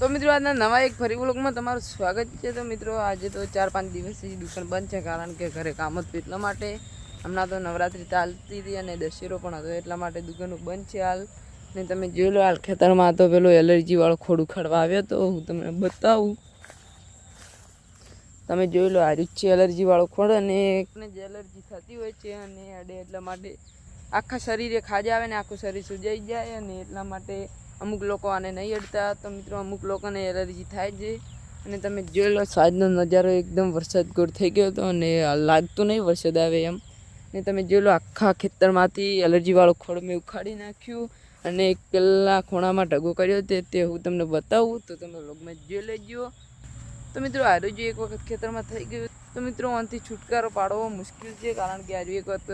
તો મિત્રો, આજના નવા એક ફરી વ્લોગમાં તમારું સ્વાગત છે. તો મિત્રો, આજે તો ચાર પાંચ દિવસથી દુકાન બંધ છે, કારણ કે ઘરે કામ હતું એટલા માટે. હમણાં તો નવરાત્રિ ચાલતી હતી અને દશેરો પણ હતો એટલા માટે દુકાનો બંધ છે હાલ. ને તમે જોઈ લો, હાલ ખેતરમાં તો પેલો એલર્જીવાળો ખોડું ખોડ ઉખાડવા આવ્યો તો હું તમને બતાવું. તમે જોઈ લો આર્યું છે એલર્જીવાળો ખોડ અને એકને જે એલર્જી થતી હોય છે અને અડે એટલા માટે આખા શરીરે ખાજા આવે ને આખું શરીર સુજાઈ જાય અને એટલા માટે અમુક લોકો આને નહીં અડતા, તો મિત્રો અમુક લોકોને એલર્જી થાય છે. અને તમે જોઈ લો, સાંજનો નજારો એકદમ વરસાદ ગોળ થઈ ગયો હતો અને લાગતું નહીં વરસાદ આવે એમ. ને તમે જોઈ લો, આખા ખેતરમાંથી એલર્જીવાળો ખોળ મેં ઉખાડી નાખ્યું અને એક પહેલાં ખૂણામાં ઢગો કર્યો તે તે હું તમને બતાવું, તો તમે લોગમાં જોઈ લેજો. તો મિત્રો આરું જો એક વખત ખેતરમાં થઈ ગયું. તો મિત્રો, આનાથી છુટકારો પાડવો મુશ્કેલ છે, કારણ કે આરું એક વખત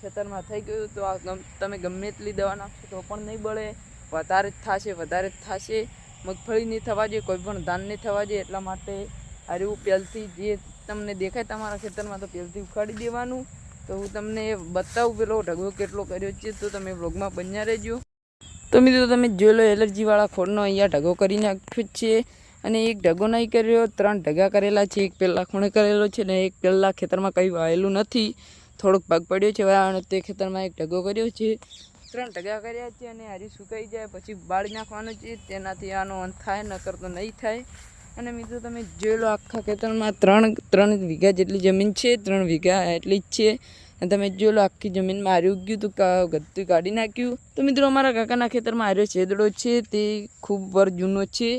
ખેતરમાં થઈ ગયું. તો આ તમે ગમે તેટલી દવા નાખશો તો પણ નહીં બળે. વધારે જ થશે, વધારે જ થશે. મગફળી નહીં થવા જોઈએ, કોઈ પણ ધાન નહીં થવા જોઈએ, એટલા માટે આરું પહેલથી જે તમને દેખાય તમારા ખેતરમાં તો પહેલથી ઉખાડી દેવાનું. તો હું તમને બતાવું પેલો ઢગો કેટલો કર્યો છે, તો તમે બ્લોગમાં બન્યા રહેજો. તો મિત્રો તમે જોઈ લો, એલર્જીવાળા ખોડનો અહીંયા ઢગો કરી નાખ્યો જ છે અને એક ઢગો નહીં કર્યો, ત્રણ ઢગા કરેલા છે, એક પહેલાં ખૂણે કરેલો છે ને એક પહેલાં ખેતરમાં કંઈ વાયેલું નથી. થોડોક ભાગ પડ્યો છે, અને તે ખેતરમાં એક ઢગો કર્યો છે. ત્રણ ટકા કર્યા છે અને હારી સુકાઈ જાય, પછી બાળી નાખવાનું છે. તેનાથી આનો અંત થાય, નકર તો નહીં થાય. અને મિત્રો, તમે જોઈ લો આખા ખેતરમાં ત્રણ ત્રણ વીઘા જેટલી જમીન છે, ત્રણ વીઘા એટલી જ છે. અને તમે જોઈ લો આખી જમીનમાં હારી ઉગ્યું તો ગતું કાઢી નાખ્યું. તો મિત્રો, અમારા કાકાના ખેતરમાં હાર્યો છેદડો છે, તે ખૂબ વર જૂનો છે.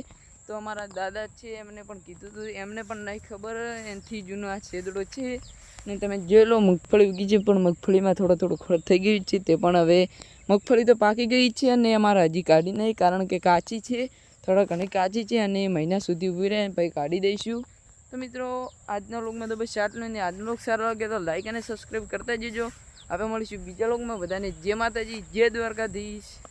તો અમારા દાદા છે, એમને પણ કીધું હતું એમને પણ નહીં ખબર, એનાથી જૂનો આ છેદડો છે. ને તમે જોઈ લો, મગફળી ઉગી છે, પણ મગફળીમાં થોડો થોડો ખડ થઈ ગયું છે. તે પણ હવે મગફળી તો પાકી ગઈ છે અને અમારે હજી કાઢી નહીં કારણ કે કાચી છે. થોડા ઘણી કાચી છે અને મહિના સુધી ઊભી રહે પછી કાઢી દઈશું. તો મિત્રો, આજના લોકમાં તો બસ આટલું ને આજનો લોક સારો લાગે તો લાઈક અને સબસ્ક્રાઈબ કરતા જજો. હવે મળીશું બીજા લોકમાં બધાને જય માતાજી, જય દ્વારકાધીશ.